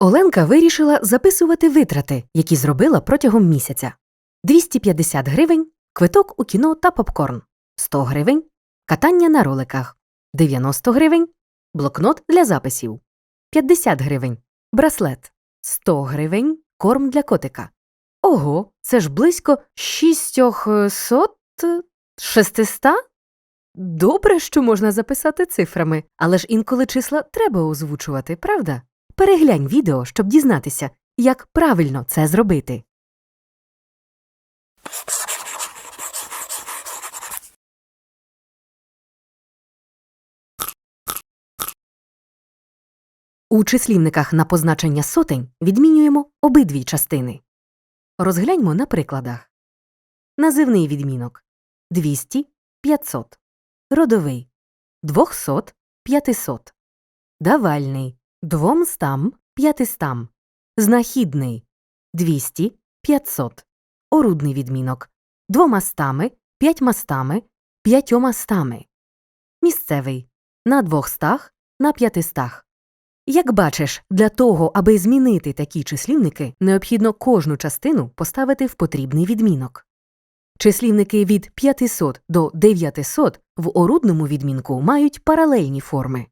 Оленка вирішила записувати витрати, які зробила протягом місяця: 250 гривень, квиток у кіно та попкорн, 100 гривень, катання на роликах, 90 гривень, блокнот для записів, 50 гривень, браслет, 100 гривень, корм для котика. Ого, це ж близько 600... 600? Добре, що можна записати цифрами, але ж інколи числа треба озвучувати, правда? Переглянь відео, щоб дізнатися, як правильно це зробити. У числівниках на позначення сотень відмінюємо обидві частини. Розгляньмо на прикладах. Називний відмінок 200 500. Родовий 200 500. Давальний двомстам п'ятистам. Знахідний 200 500. Орудний відмінок двомастами п'ятьмастами п'ятьомастами. Місцевий на двохстах на п'ятистах. Як бачиш, для того, аби змінити такі числівники, необхідно кожну частину поставити в потрібний відмінок. Числівники від 500 до 900 в орудному відмінку мають паралельні форми.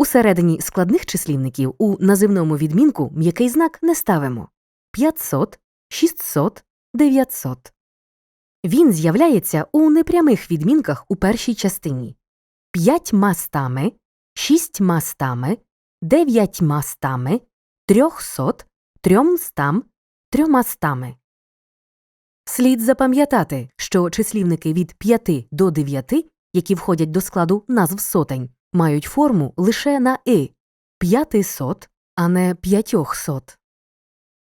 Усередині складних числівників у називному відмінку м'який знак не ставимо 500, 600, 900. Він з'являється у непрямих відмінках у першій частині п'ятьма стами, шістьма стами, дев'ятьма стами, трьохсот, трьомстам, трьомастами. Слід запам'ятати, що числівники від 5 до 9, які входять до складу назв сотень, мають форму лише на «и» – п'ятисот, а не п'ятьохсот,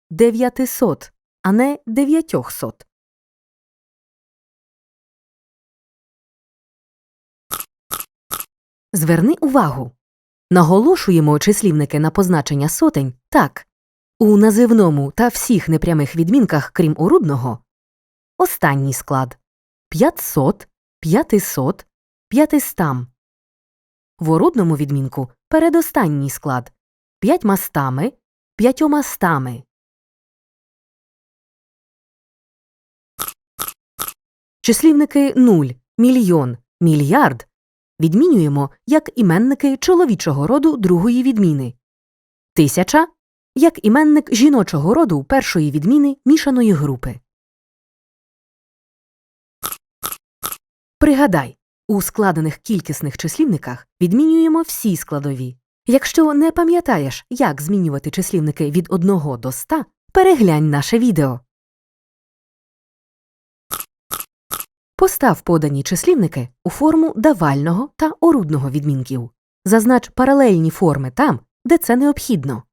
дев'ятисот, а не дев'ятьохсот. Зверни увагу. Наголошуємо числівники на позначення сотень так. У називному та всіх непрямих відмінках, крім орудного, останній склад 500, 500, 500. В орудному відмінку передостанній склад п'ятьмастами, п'ятьомастами. Числівники нуль, мільйон, мільярд відмінюємо як іменники чоловічого роду другої відміни. Тисяча як іменник жіночого роду першої відміни мішаної групи. Пригадай, у складених кількісних числівниках відмінюємо всі складові. Якщо не пам'ятаєш, як змінювати числівники від 1 до 100, переглянь наше відео. Постав подані числівники у форму давального та орудного відмінків. Зазнач паралельні форми там, де це необхідно.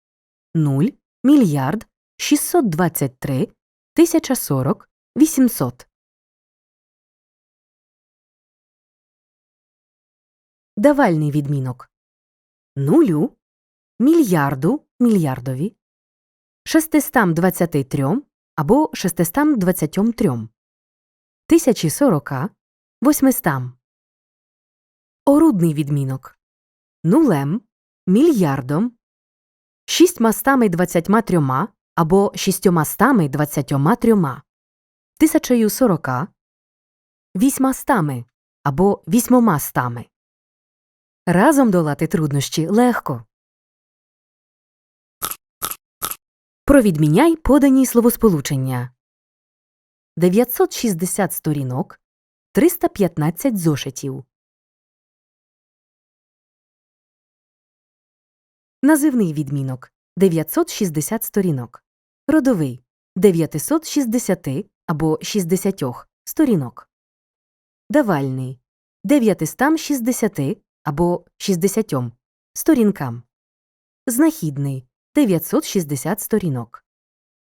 0, мільярд, 623, 1040, 800. Давальний відмінок нулю, мільярду, мільярдові, 623 або 623, тисячі сорока, восьмистам. Орудний відмінок нулем, мільярдом, шістьмастами двадцятьма трьома або шістьомастами двадцятьома трьома, тисячею сорока, вісьмастами або вісьмомастами. Разом долати труднощі легко. Провідміняй подані словосполучення 960 сторінок 315 зошитів. Називний відмінок 960 сторінок. Родовий 960 або 60 сторінок. Давальний 960 або 60 сторінкам. Знахідний 960 сторінок.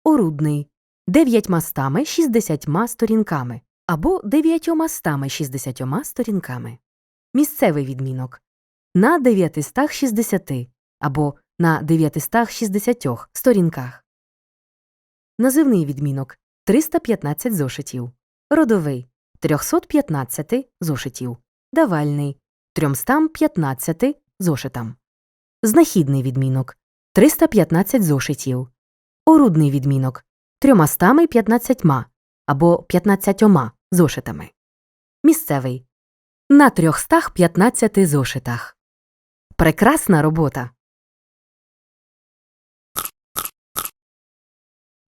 Орудний 960 сторінками або 960 сторінками. Місцевий відмінок на 960 або на 960 сторінках. Називний відмінок 315 зошитів. Родовий 315 зошитів. Давальний 315 зошитам. Знахідний відмінок 315 зошитів. Орудний відмінок трьомастами п'ятнадцятьма або п'ятнадцятьома зошитами. Місцевий на 315 зошитах. Прекрасна робота.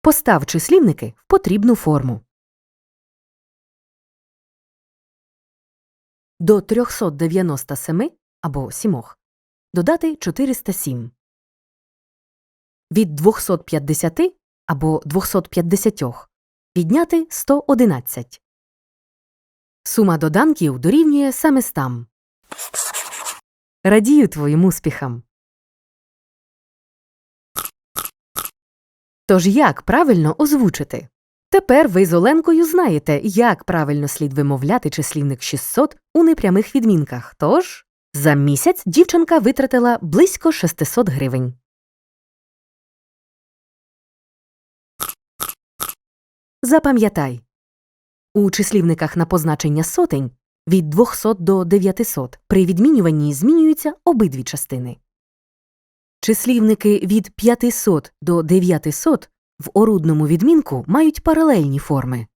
Постав числівники в потрібну форму. До 397 або 7 додати 407. Від 250 або 250 відняти 111. Сума доданків дорівнює 700. Радію твоїм успіхам. Тож як правильно озвучити? Тепер ви з Оленкою знаєте, як правильно слід вимовляти числівник 600 у непрямих відмінках. Тож за місяць дівчинка витратила близько 600 гривень. Запам'ятай. У числівниках на позначення сотень від 200 до 900 при відмінюванні змінюються обидві частини. Числівники від 500 до 900 в орудному відмінку мають паралельні форми.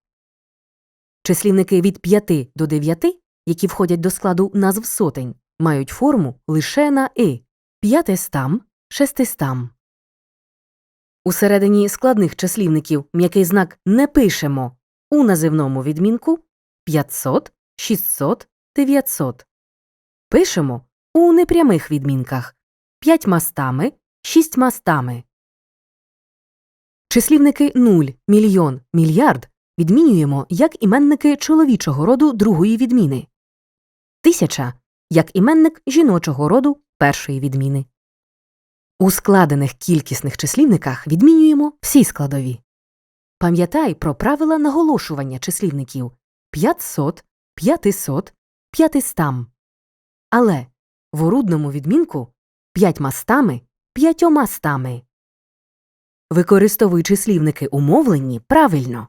Числівники від 5 до 9, які входять до складу назв сотень, мають форму лише на «и» – п'ятистам, шестистам. Усередині складних числівників м'який знак не пишемо у називному відмінку 500, 600, 900. Пишемо у непрямих відмінках п'ять мастами, шість мастами. Числівники 0, мільйон, мільярд відмінюємо як іменники чоловічого роду другої відміни. Тисяча як іменник жіночого роду першої відміни. У складених кількісних числівниках відмінюємо всі складові. Пам'ятай про правила наголошування числівників 500, 500, 500. Але в орудному відмінку п'ятьма стами, п'ятьома стами. Використовуй числівники у правильно.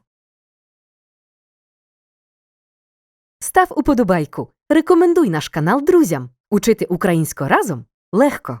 Став уподобайку. Рекомендуй наш канал друзям. Учити українську разом легко.